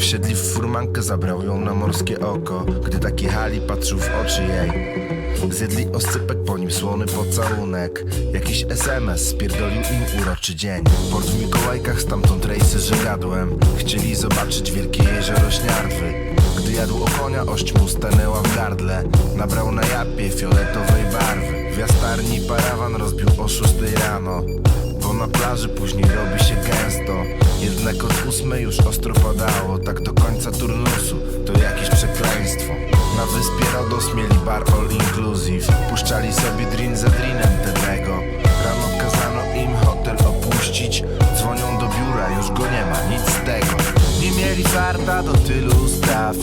Wsiedli w furmankę, zabrał ją na morskie oko. Gdy tak jechali, patrzył w oczy jej Zjedli oscypek, po nim słony pocałunek. Jakiś SMS spierdolił im uroczy dzień. Port w Mikołajkach, stamtąd rejsy żegadłem Chcieli zobaczyć wielkie jezioro Śniardwy Gdy jadł o konia, ość mu stanęła w gardle. Nabrał na japie fioletowej barwy W jastarni parawan rozbił o szóstej rano. Bo na plaży później robi się gęsto. Jednak od ósmej już ostro padało. Tak do końca turnusu to jakieś przekleństwo. Na wyspie Rodos mieli bar all inclusive. Puszczali sobie drin za drinem tego. Rano kazano im hotel opuścić. Dzwonią do biura, już go nie ma, nic z tego. Nie mieli farta do tylu spraw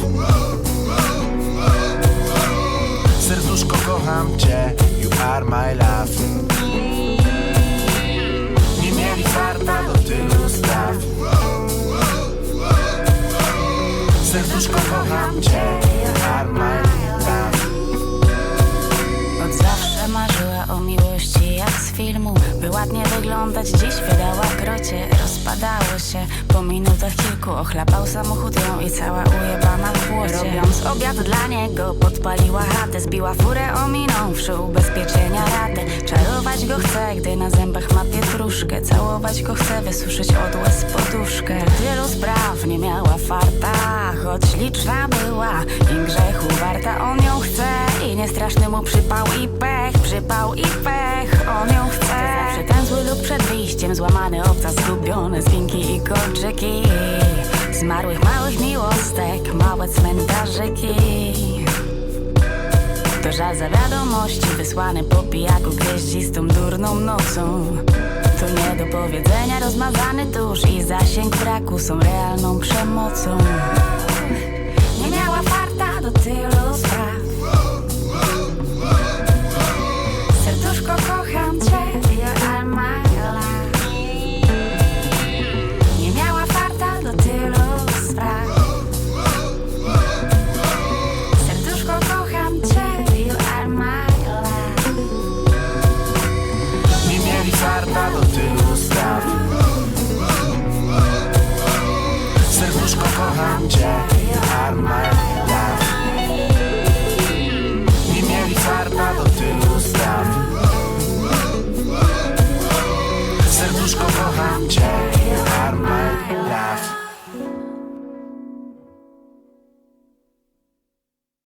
Serduszko kocham cię, you are my love. Nie mieli farta do tylu spraw. Serduszko kocham cię. Armaj Od miłości jak z filmu. By ładnie wyglądać, dziś wydała krocie Rozpadało się. Po minutach kilku Ochlapał samochód ją i cała ujebana w błocie Robiąc obiad dla niego podpaliła chatę Zbiła furę ominąwszy ubezpieczenia ratę Czarować go chce, gdy na zębach ma pietruszkę. Całować go chce, wysuszyć od łez poduszkę. Wielu spraw nie miała farta Choć liczna była. Im grzechu warta On ją chce rodzinie strasznemu przypał i pech, przypał i pech, on ją chce. Zawsze ten zły lub przed wyjściem złamany, obca zgubiony, zwinki i kolczyki. Zmarłych małych miłostek, małe cmentarzyki. To żal za wiadomości wysłany po pijaku gwiaździstą durną nocą. To nie do powiedzenia, rozmazany tuż i zasięg braku są realną przemocą. Nie miała farta do tylu spraw.